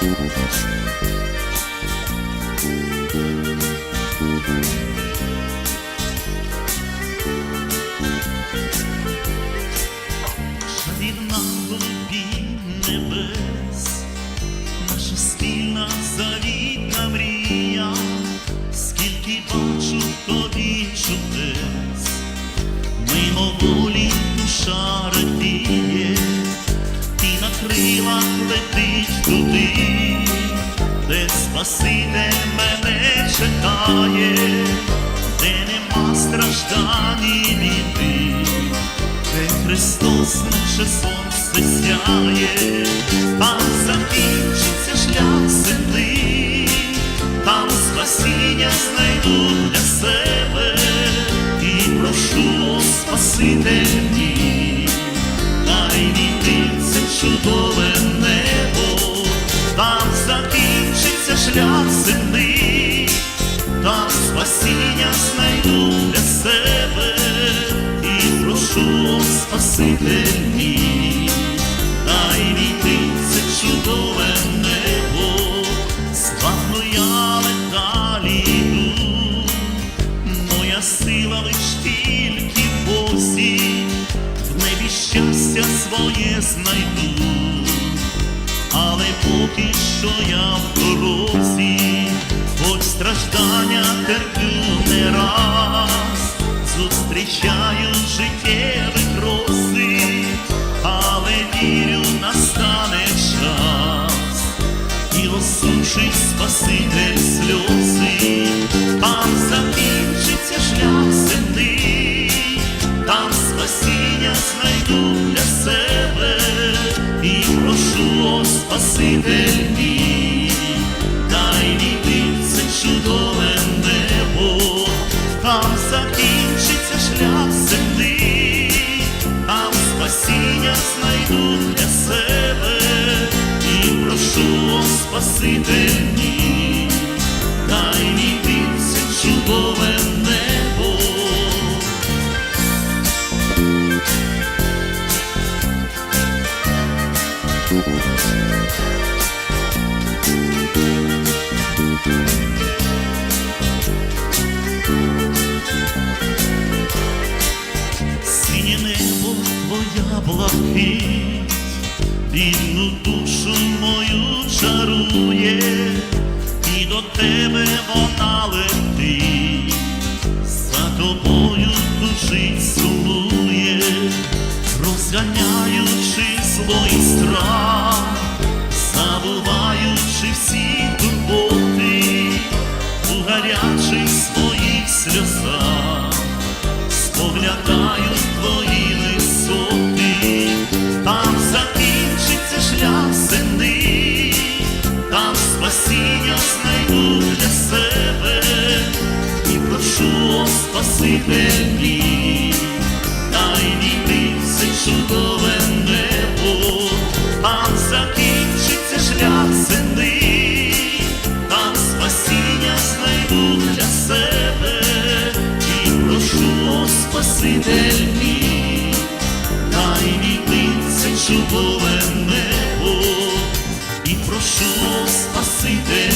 Шарівна голубі небес, наша спільна завітна мрія, скільки бачу тобі чудес, мимоволі душа радіє. Туди, де Спаситель мене чекає, де нема страждань і біди, де Христос наше сонце сяє, там закінчиться шлях земли, там спасіння знайду для себе. І прошу о закінчиться шлях земли, там спасіння знайду для себе. І прошу о Спасителі, дай війти це чудове небо, славно я далі йду, моя сила лиш тільки в Бозі, в небі щастя своє знайду, але поки що я в дорозі, хоч страждання терплю не раз, зустрічаю життєві кроси, але вірю, настане час. І осушить Спаситель сльози, там закінчиться шлях земний, там спасіння знайду Спаситель мій, дай війти це чудове небо, там закінчиться шлях земний, там спасіння знайду для себе. І прошу о Спаситель Синє небо твоя блакить, бідну душу мою чарує, і до тебе вона летить, за тобою душить сумує, розганяючи і страх, спасіння знайду для себе і прошу о Спасителі, дай війти в це чудове небо, там закінчиться шлях земний, там спасіння знайду для себе і прошу о Спаситель мій, дай війти в це чудове небо, і прошу о Спаситель